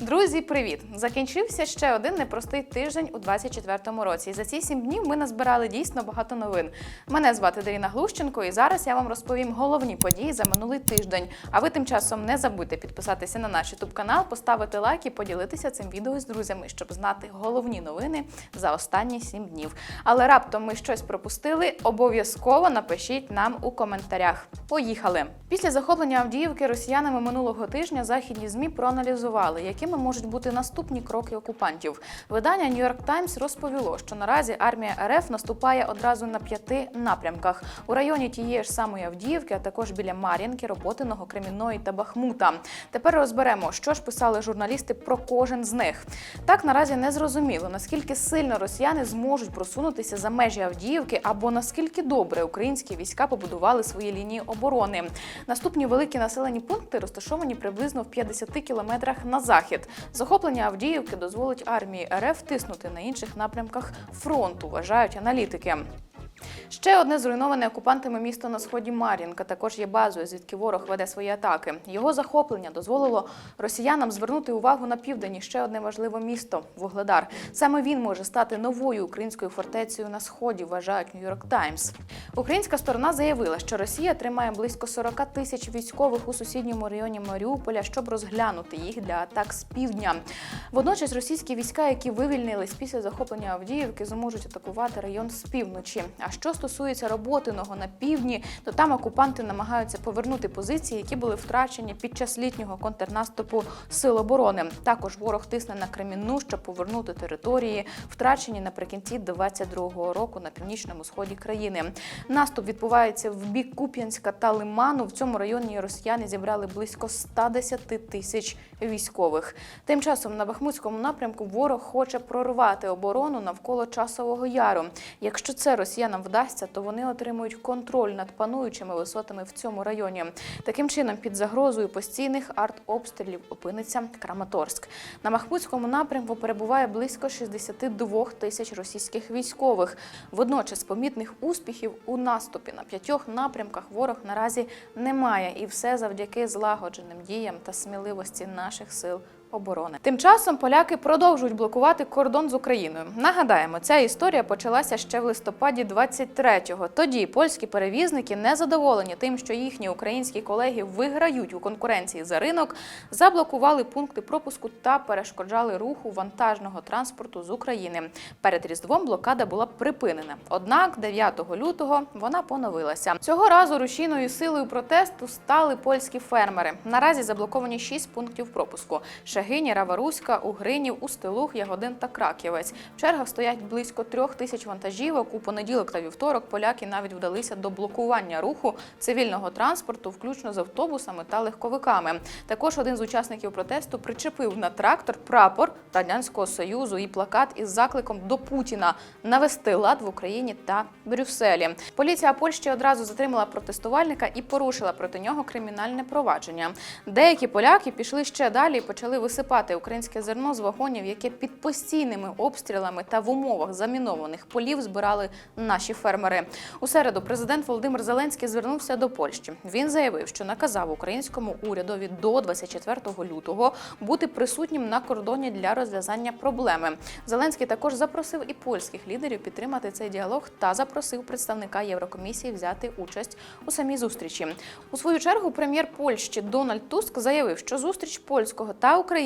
Друзі, привіт! Закінчився ще один непростий тиждень у 24-му році. І за ці сім днів ми назбирали дійсно багато новин. Мене звати Даріна Глущенко, і зараз я вам розповім головні події за минулий тиждень. А ви тим часом не забудьте підписатися на наш youtube канал, поставити лайк і поділитися цим відео з друзями, щоб знати головні новини за останні сім днів. Але раптом ми щось пропустили. Обов'язково напишіть нам у коментарях. Поїхали! Після захоплення Авдіївки росіянами минулого тижня західні змі проаналізували, якими можуть бути наступні кроки окупантів. Видання New York Times розповіло, що наразі армія РФ наступає одразу на п'яти напрямках у районі тієї ж самої Авдіївки, а також біля Мар'їнки, Роботиного, Кремінної та Бахмута. Тепер розберемо, що ж писали журналісти про кожен з них. Так наразі не зрозуміло, наскільки сильно росіяни зможуть просунутися за межі Авдіївки, або наскільки добре українські війська побудували свої лінії оборони. Наступні великі населені пункти розташовані приблизно в 50 кілометрах на захід. Захоплення Авдіївки дозволить армії РФ тиснути на інших напрямках фронту, вважають аналітики. Ще одне зруйноване окупантами місто на сході Мар'їнка також є базою, звідки ворог веде свої атаки. Його захоплення дозволило росіянам звернути увагу на південні ще одне важливе місто Вугледар. Саме він може стати новою українською фортецею на сході, вважають York Times. Українська сторона заявила, що Росія тримає близько 40 тисяч військових у сусідньому районі Маріуполя, щоб розглянути їх для атак з півдня. Водночас російські війська, які вивільнились після захоплення Авдіївки, зможуть атакувати район з півночі. А що стосується роботиного на півдні, то там окупанти намагаються повернути позиції, які були втрачені під час літнього контрнаступу сил оборони. Також ворог тисне на Кремінну, щоб повернути території, втрачені наприкінці 22-го року на північному сході країни. Наступ відбувається в бік Куп'янська та Лиману. В цьому районі росіяни зібрали близько 110 тисяч військових. Тим часом на Бахмутському напрямку ворог хоче прорвати оборону навколо часового яру. Якщо це росіянам вдасться, то вони отримують контроль над пануючими висотами в цьому районі. Таким чином, під загрозою постійних артобстрілів опиниться Краматорськ. На Махмутському напрямку перебуває близько 62 тисяч російських військових. Водночас помітних успіхів у наступі на п'ятьох напрямках ворог наразі немає, і все завдяки злагодженим діям та сміливості наших сил. Оборони тим часом поляки продовжують блокувати кордон з Україною. Нагадаємо, ця історія почалася ще в листопаді 23-го. Тоді польські перевізники, незадоволені тим, що їхні українські колеги виграють у конкуренції за ринок, заблокували пункти пропуску та перешкоджали руху вантажного транспорту з України. Перед різдвом блокада була припинена. Однак 9 лютого вона поновилася. Цього разу рушійною силою протесту стали польські фермери. Наразі заблоковані 6 пунктів пропуску. Шагині, Раваруська, Угринів, Устилух, Ягодин та Краківець. В чергах стоять близько трьох тисяч вантажівок. У понеділок та вівторок поляки навіть вдалися до блокування руху цивільного транспорту, включно з автобусами та легковиками. Також один з учасників протесту причепив на трактор прапор радянського союзу і плакат із закликом до Путіна навести лад в Україні та Брюсселі. Поліція Польщі одразу затримала протестувальника і порушила проти нього кримінальне провадження. Деякі поляки пішли ще далі і почали висипати українське зерно з вагонів, яке під постійними обстрілами та в умовах замінованих полів збирали наші фермери. У середу президент Володимир Зеленський звернувся до Польщі. Він заявив, що наказав українському урядові до 24 лютого бути присутнім на кордоні для розв'язання проблеми. Зеленський також запросив і польських лідерів підтримати цей діалог та запросив представника Єврокомісії взяти участь у самій зустрічі. У свою чергу прем'єр Польщі Дональд Туск заявив, що зустріч польського та українського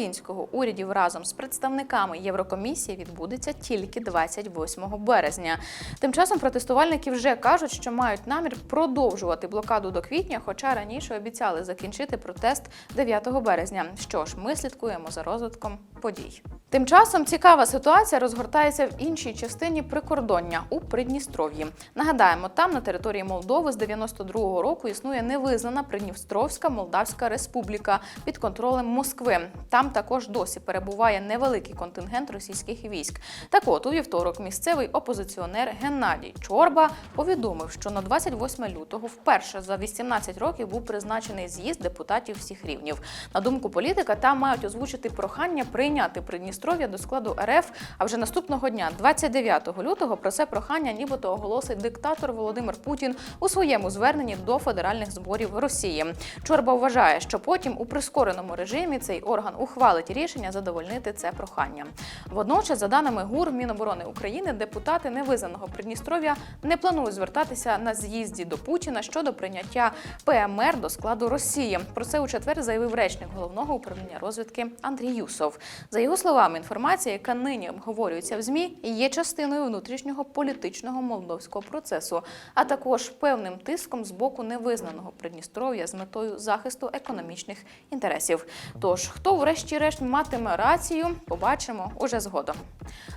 урядів разом з представниками Єврокомісії відбудеться тільки 28 березня. Тим часом протестувальники вже кажуть, що мають намір продовжувати блокаду до квітня, хоча раніше обіцяли закінчити протест 9 березня. Що ж, ми слідкуємо за розвитком подій. Тим часом цікава ситуація розгортається в іншій частині прикордоння у Придністров'ї. Нагадаємо, там на території Молдови з 92-го року існує невизнана Придністровська Молдавська Республіка під контролем Москви. Там також досі перебуває невеликий контингент російських військ. Так от у вівторок місцевий опозиціонер Геннадій Чорба повідомив, що на 28 лютого вперше за 18 років був призначений з'їзд депутатів всіх рівнів. На думку політика, там мають озвучити прохання прийняти Придністров'я до складу РФ. А вже наступного дня, 29 лютого, про це прохання нібито оголосить диктатор Володимир Путін у своєму зверненні до федеральних зборів Росії. Чорба вважає, що потім у прискореному режимі цей орган ухвалить рішення задовольнити це прохання. Водночас, за даними ГУР Міноборони України, депутати невизнаного Придністров'я не планують звертатися на з'їзді до Путіна щодо прийняття ПМР до складу Росії. Про це у четвер заявив речник головного управління розвідки Андрій Юсов. За його словами, інформація, яка нині обговорюється в змі, є частиною внутрішнього політичного молдовського процесу, а також певним тиском з боку невизнаного Придністров'я з метою захисту економічних інтересів. Тож, хто врешті-решт матиме рацію, побачимо уже згодом.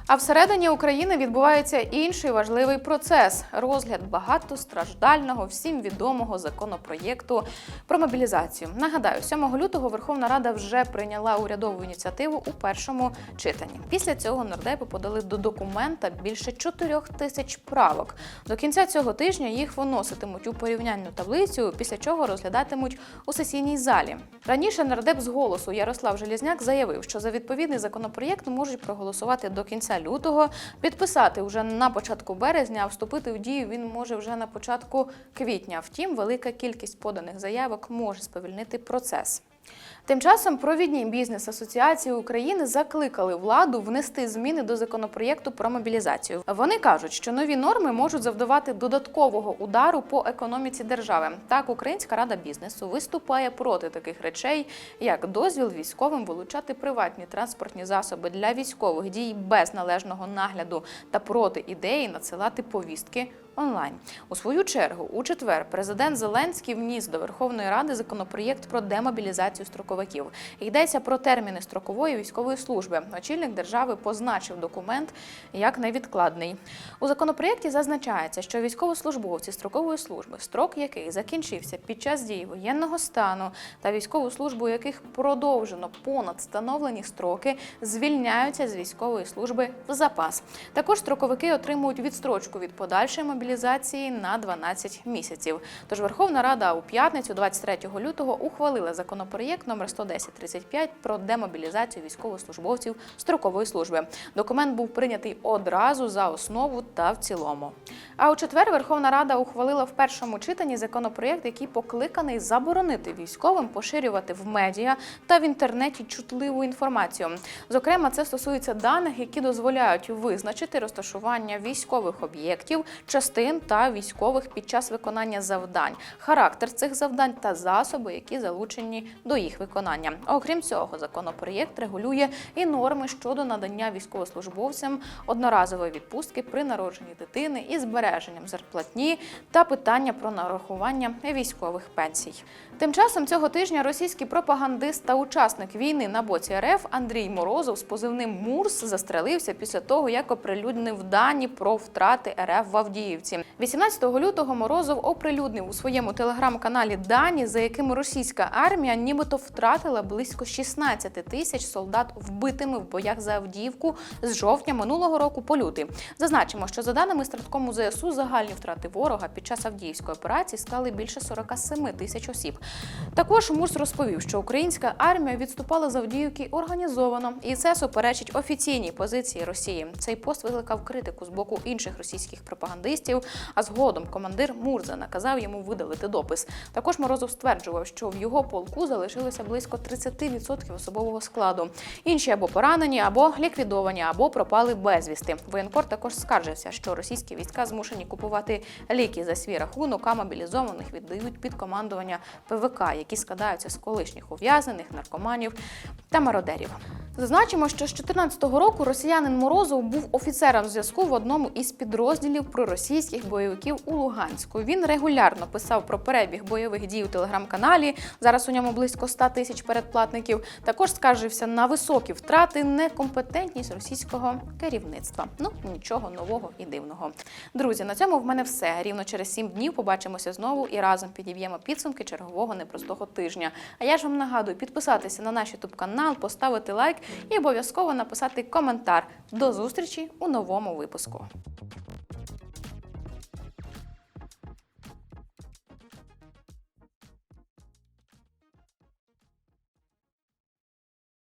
А всередині України відбувається інший важливий процес розгляд багатостраждального, всім відомого законопроєкту про мобілізацію. Нагадаю, 7 лютого Верховна Рада вже прийняла урядову ініціативу у першому читанні. Після цього нардепи подали до документа більше 4 тисяч правок. До кінця цього тижня їх виноситимуть у порівняльну таблицю, після чого розглядатимуть у сесійній залі. Раніше нардеп з голосу Ярослав Желізняк заявив, що за відповідний законопроєкт можуть проголосувати до кінця лютого, підписати вже на початку березня, а вступити в дію він може вже на початку квітня. Втім, велика кількість поданих заявок може сповільнити процес. Тим часом провідні бізнес-асоціації України закликали владу внести зміни до законопроєкту про мобілізацію. Вони кажуть, що нові норми можуть завдавати додаткового удару по економіці держави. Так, Українська рада бізнесу виступає проти таких речей, як дозвіл військовим вилучати приватні транспортні засоби для військових дій без належного нагляду та проти ідеї надсилати повістки онлайн. У свою чергу, у четвер, президент Зеленський вніс до Верховної Ради законопроєкт про демобілізацію строковиків. Йдеться про терміни строкової військової служби. Очільник держави позначив документ як невідкладний. У законопроєкті зазначається, що військовослужбовці строкової служби, строк яких закінчився під час дії воєнного стану, та військову службу, яких продовжено понад встановлені строки, звільняються з військової служби в запас. Також строковики отримують відстрочку від подальшої мобілізації на 12 місяців. Тож Верховна Рада у п'ятницю, 23 лютого, ухвалила законопроєкт номер 11035 про демобілізацію військовослужбовців строкової служби. Документ був прийнятий одразу за основу та в цілому. А у четвер Верховна Рада ухвалила в першому читанні законопроєкт, який покликаний заборонити військовим поширювати в медіа та в інтернеті чутливу інформацію. Зокрема, це стосується даних, які дозволяють визначити розташування військових об'єктів, частин та військових під час виконання завдань, характер цих завдань та засоби, які залучені до їх виконання. Окрім цього, законопроєкт регулює і норми щодо надання військовослужбовцям одноразової відпустки при народженні дитини і збереженням зарплатні та питання про нарахування військових пенсій. Тим часом цього тижня російський пропагандист та учасник війни на боці РФ Андрій Морозов з позивним Мурс застрелився після того, як оприлюднив дані про втрати РФ в Авдіївці. 18 лютого Морозов оприлюднив у своєму телеграм-каналі дані, за якими російська армія нібито втратила близько 16 тисяч солдат вбитими в боях за Авдіївку з жовтня минулого року по лютий. Зазначимо, що за даними Страткому ЗСУ, загальні втрати ворога під час Авдіївської операції склали більше 47 тисяч осіб. Також Мурс розповів, що українська армія відступала з Авдіївки організовано, і це суперечить офіційній позиції Росії. Цей пост викликав критику з боку інших російських пропагандистів. А згодом командир Мурза наказав йому видалити допис. Також Морозов стверджував, що в його полку залишилося близько 30% особового складу. Інші або поранені, або ліквідовані, або пропали безвісти. Воєнкор також скаржився, що російські війська змушені купувати ліки за свій рахунок, а мобілізованих віддають під командування ПВК, які складаються з колишніх ув'язнених, наркоманів та мародерів. Зазначимо, що з 2014 року росіянин Морозов був офіцером зв'язку в одному із підрозділів проросійських бойовиків у Луганську. Він регулярно писав про перебіг бойових дій у телеграм-каналі. Зараз у ньому близько 100 тисяч передплатників. Також скаржився на високі втрати, некомпетентність російського керівництва. Ну нічого нового і дивного. Друзі, на цьому в мене все. Рівно через 7 днів побачимося знову і разом підіб'ємо підсумки чергового непростого тижня. А я ж вам нагадую підписатися на наш ютуб канал, поставити лайк і обов'язково написати коментар. До зустрічі у новому випуску.